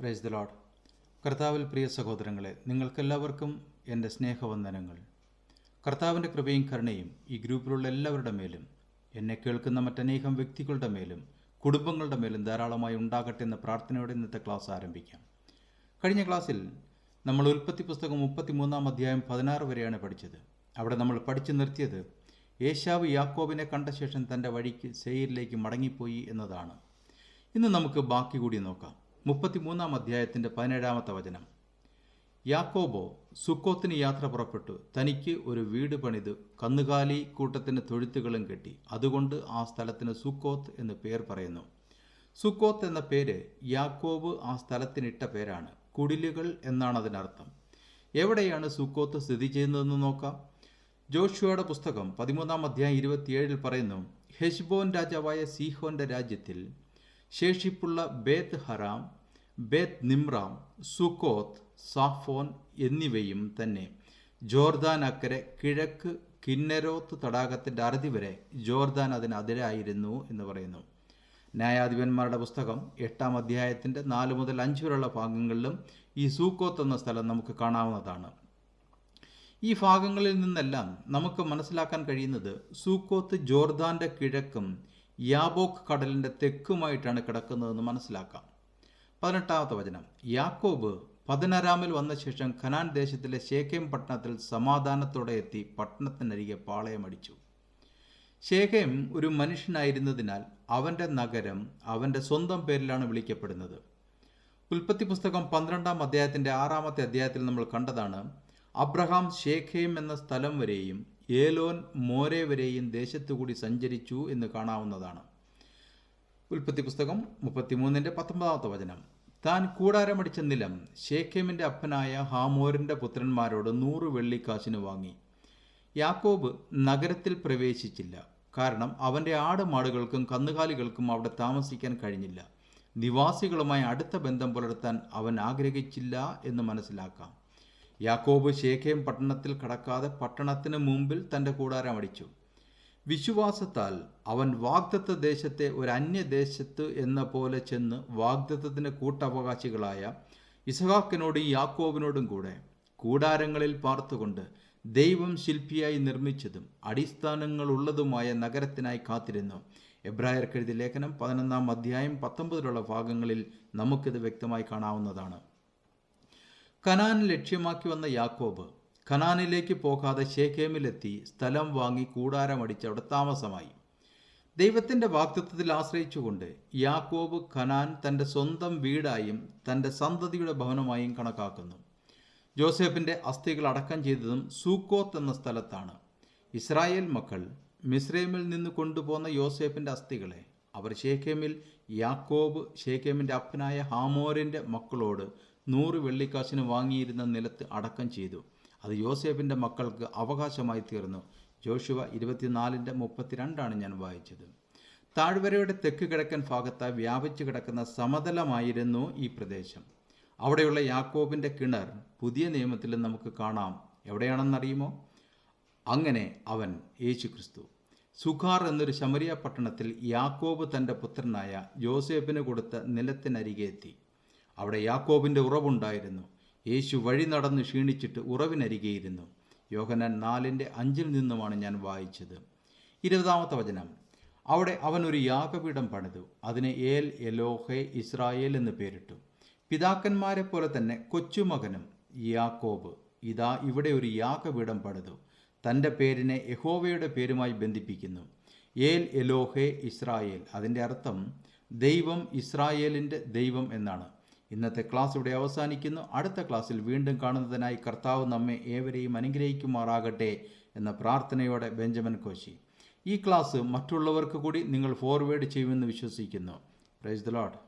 Praise the load കർത്താവിൽ പ്രിയ സഹോദരങ്ങളെ നിങ്ങൾക്കെല്ലാവർക്കും എന്റെ സ്നേഹവന്ദനങ്ങൾ. കർത്താവിന്റെ കൃപയും കരുണയും ഈ ഗ്രൂപ്പിലുള്ള എല്ലാവരുടെ മേലും എന്നെ കേൾക്കുന്ന മറ്റനേകം വ്യക്തികളുടെ മേലും കുടുംബങ്ങളുടെ മേലും ധാരാളമായി ഉണ്ടാകട്ടെ എന്ന പ്രാർത്ഥനയോടെ ഇന്നത്തെ ക്ലാസ് ആരംഭിക്കാം. കഴിഞ്ഞ ക്ലാസ്സിൽ നമ്മൾ ഉൽപ്പത്തി പുസ്തകം മുപ്പത്തിമൂന്നാം അധ്യായം പതിനാറ് വരെയാണ് പഠിച്ചത്. അവിടെ നമ്മൾ പഠിച്ചു നിർത്തിയത് ഏശാവ് യാക്കോബിനെ കണ്ട ശേഷം തന്റെ വഴിക്ക് സെയിലേക്ക് മടങ്ങിപ്പോയി എന്നതാണ്. ഇന്ന് നമുക്ക് ബാക്കി കൂടി നോക്കാം. മുപ്പത്തിമൂന്നാം അധ്യായത്തിന്റെ പതിനേഴാമത്തെ വചനം. യാക്കോബോ സുക്കോത്തിന് യാത്ര പുറപ്പെട്ടു. തനിക്ക് ഒരു വീട് പണിത്. കന്നുകാലി കൂട്ടത്തിന് തൊഴുത്തുകളും കെട്ടി. അതുകൊണ്ട് ആ സ്ഥലത്തിന് സുക്കോത്ത് എന്ന് പേർ പറയുന്നു. സുക്കോത്ത് എന്ന പേര് യാക്കോബ് ആ സ്ഥലത്തിനിട്ട പേരാണ്. കുടിലുകൾ എന്നാണ് അതിനർത്ഥം. എവിടെയാണ് സുക്കോത്ത് സ്ഥിതി ചെയ്യുന്നതെന്ന് നോക്കാം. ജോഷുവയുടെ പുസ്തകം പതിമൂന്നാം അധ്യായം ഇരുപത്തിയേഴിൽ പറയുന്നു ഹെഷ്ബോൻ രാജാവായ സീഹോന്റെ രാജ്യത്തിൽ ശേഷിപ്പുള്ള ബേത്ത് ഹറാം ബേത്ത് നിമ്രാം സുക്കോത്ത് സാഫോൻ എന്നിവയും തന്നെ ജോർദാൻ അക്കരെ കിഴക്ക് കിന്നരോത്ത് തടാകത്തിന്റെ അറുതി വരെ ജോർദാൻ അതിനെതിരായിരുന്നു എന്ന് പറയുന്നു. ന്യായാധിപന്മാരുടെ പുസ്തകം എട്ടാം അധ്യായത്തിന്റെ നാല് മുതൽ അഞ്ച് വരെയുള്ള ഭാഗങ്ങളിലും ഈ സൂക്കോത്ത് എന്ന സ്ഥലം നമുക്ക് കാണാവുന്നതാണ്. ഈ ഭാഗങ്ങളിൽ നിന്നെല്ലാം നമുക്ക് മനസ്സിലാക്കാൻ കഴിയുന്നത് സൂക്കോത്ത് ജോർദാന്റെ കിഴക്കും യാബോക്ക് കടലിന്റെ തെക്കുമായിട്ടാണ് കിടക്കുന്നതെന്ന് മനസ്സിലാക്കാം. പതിനെട്ടാമത്തെ വചനം. യാക്കോബ് പതിനാറാമിൽ വന്ന ശേഷം ഖനാൻ ദേശത്തിലെ ശേഖേം പട്ടണത്തിൽ സമാധാനത്തോടെ എത്തി പട്ടണത്തിനരികെ പാളയമടിച്ചു ശേഖേം ഒരു മനുഷ്യനായിരുന്നതിനാൽ അവന്റെ നഗരം അവന്റെ സ്വന്തം പേരിലാണ് വിളിക്കപ്പെടുന്നത്. ഉൽപ്പത്തി പുസ്തകം പന്ത്രണ്ടാം അധ്യായത്തിന്റെ ആറാമത്തെ അധ്യായത്തിൽ നമ്മൾ കണ്ടതാണ് അബ്രഹാം ഷേഖേം എന്ന സ്ഥലം വരെയും ഏലോൻ മോരെ വരെയും ദേശത്തുകൂടി സഞ്ചരിച്ചു എന്ന് കാണാവുന്നതാണ്. ഉൽപ്പത്തി പുസ്തകം മുപ്പത്തിമൂന്നിന്റെ പത്തൊമ്പതാമത്തെ വചനം. താൻ കൂടാരമടിച്ച നിലം ഷേഖേമിന്റെ അപ്പനായ ഹാമോരിന്റെ പുത്രന്മാരോട് നൂറ് വെള്ളിക്കാശിന് വാങ്ങി. യാക്കോബ് നഗരത്തിൽ പ്രവേശിച്ചില്ല. കാരണം അവന്റെ ആടുമാടുകൾക്കും കന്നുകാലികൾക്കും അവിടെ താമസിക്കാൻ കഴിഞ്ഞില്ല. നിവാസികളുമായി അടുത്ത ബന്ധം പുലർത്താൻ അവൻ ആഗ്രഹിച്ചില്ല എന്ന് മനസ്സിലാക്കാം. യാക്കോബ് ഷേഖേം പട്ടണത്തിൽ കടക്കാതെ പട്ടണത്തിന് മുമ്പിൽ തന്റെ കൂടാരം അടിച്ചു വിശ്വാസത്താൽ അവൻ വാഗ്ദത്ത ദേശത്തെ ഒരു അന്യദേശത്ത് എന്ന പോലെ ചെന്ന് വാഗ്ദത്തത്തിന് കൂട്ടവകാശികളായ ഇസഹാക്കിനോടും യാക്കോബിനോടും കൂടെ കൂടാരങ്ങളിൽ പാർത്തുകൊണ്ട് ദൈവം ശില്പിയായി നിർമ്മിച്ചതും അടിസ്ഥാനങ്ങളുള്ളതുമായ നഗരത്തിനായി കാത്തിരുന്നു. എബ്രായർക്കെഴുതി ലേഖനം പതിനൊന്നാം അധ്യായം പത്തൊമ്പതിലുള്ള ഭാഗങ്ങളിൽ നമുക്കിത് വ്യക്തമായി കാണാവുന്നതാണ്. കനാൻ ലക്ഷ്യമാക്കി വന്ന യാക്കോബ് ഖനാനിലേക്ക് പോകാതെ ഷേഖേമിലെത്തി സ്ഥലം വാങ്ങി കൂടാരമടിച്ച് അവിടെ താമസമായി. ദൈവത്തിന്റെ വാക്തത്വത്തിൽ ആശ്രയിച്ചുകൊണ്ട് യാക്കോബ് ഖനാൻ തന്റെ സ്വന്തം വീടായും തന്റെ സന്തതിയുടെ ഭവനമായും കണക്കാക്കുന്നു. ജോസഫിന്റെ അസ്ഥികൾ അടക്കം ചെയ്തതും സൂക്കോത്ത് എന്ന സ്ഥലത്താണ്. ഇസ്രായേൽ മക്കൾ മിസ്രൈമിൽ നിന്ന് കൊണ്ടുപോകുന്ന യോസേഫിന്റെ അസ്ഥികളെ അവർ ഷേഖേമിൽ യാക്കോബ് ഷേഖേമിന്റെ അപ്പനായ ഹാമോറിന്റെ മക്കളോട് നൂറ് വെള്ളിക്കാശിന് വാങ്ങിയിരുന്ന നിലത്ത് അടക്കം ചെയ്തു. അത് യോസേഫിന്റെ മക്കൾക്ക് അവകാശമായി തീർന്നു. ജോഷുവ ഇരുപത്തിനാലിന്റെ മുപ്പത്തിരണ്ടാണ് ഞാൻ വായിച്ചത്. താഴ്വരയുടെ തെക്ക് കിഴക്കൻ ഭാഗത്തായി വ്യാപിച്ചു കിടക്കുന്ന സമതലമായിരുന്നു ഈ പ്രദേശം. അവിടെയുള്ള യാക്കോബിന്റെ കിണർ പുതിയ നിയമത്തിൽ നമുക്ക് കാണാം. എവിടെയാണെന്നറിയുമോ? അങ്ങനെ അവൻ യേശു ക്രിസ്തു സുഖാർ എന്നൊരു ശമരിയ പട്ടണത്തിൽ യാക്കോബ് തന്റെ പുത്രനായ യോസേഫിന് കൊടുത്ത നിലത്തിനരികെ എത്തി. അവിടെ യാക്കോബിന്റെ ഉറവുണ്ടായിരുന്നു. യേശു വഴി നടന്ന് ക്ഷീണിച്ചിട്ട് ഉറവിനരികെയിരുന്നു യോഹനാൻ നാലിന്റെ അഞ്ചിൽ നിന്നുമാണ് ഞാൻ വായിച്ചത്. ഇരുപതാമത്തെ വചനം. അവിടെ അവൻ ഒരു യാഗപീഠം പണിതു. അതിനെ ഏൽ എലോഹെ ഇസ്രായേൽ എന്ന് പേരിട്ടു. പിതാക്കന്മാരെ പോലെ തന്നെ കൊച്ചുമകനും യാക്കോബ് ഇതാ ഇവിടെ ഒരു യാഗപീഠം പണിതു. തന്റെ പേരിനെ യഹോവയുടെ പേരുമായി ബന്ധിപ്പിക്കുന്നു. ഏൽ എലോഹെ ഇസ്രായേൽ. അതിന്റെ അർത്ഥം ദൈവം ഇസ്രായേലിന്റെ ദൈവം എന്നാണ്. ഇന്നത്തെ ക്ലാസ് ഇവിടെ അവസാനിക്കുന്നു. അടുത്ത ക്ലാസ്സിൽ വീണ്ടും കാണുന്നതിനായി കർത്താവ് നമ്മെ ഏവരെയും അനുഗ്രഹിക്കുമാറാകട്ടെ എന്ന പ്രാർത്ഥനയോടെ ബെഞ്ചമിൻ കോശി. ഈ ക്ലാസ് മറ്റുള്ളവർക്ക് കൂടി നിങ്ങൾ ഫോർവേഡ് ചെയ്യുമെന്ന് വിശ്വസിക്കുന്നു. Praise the load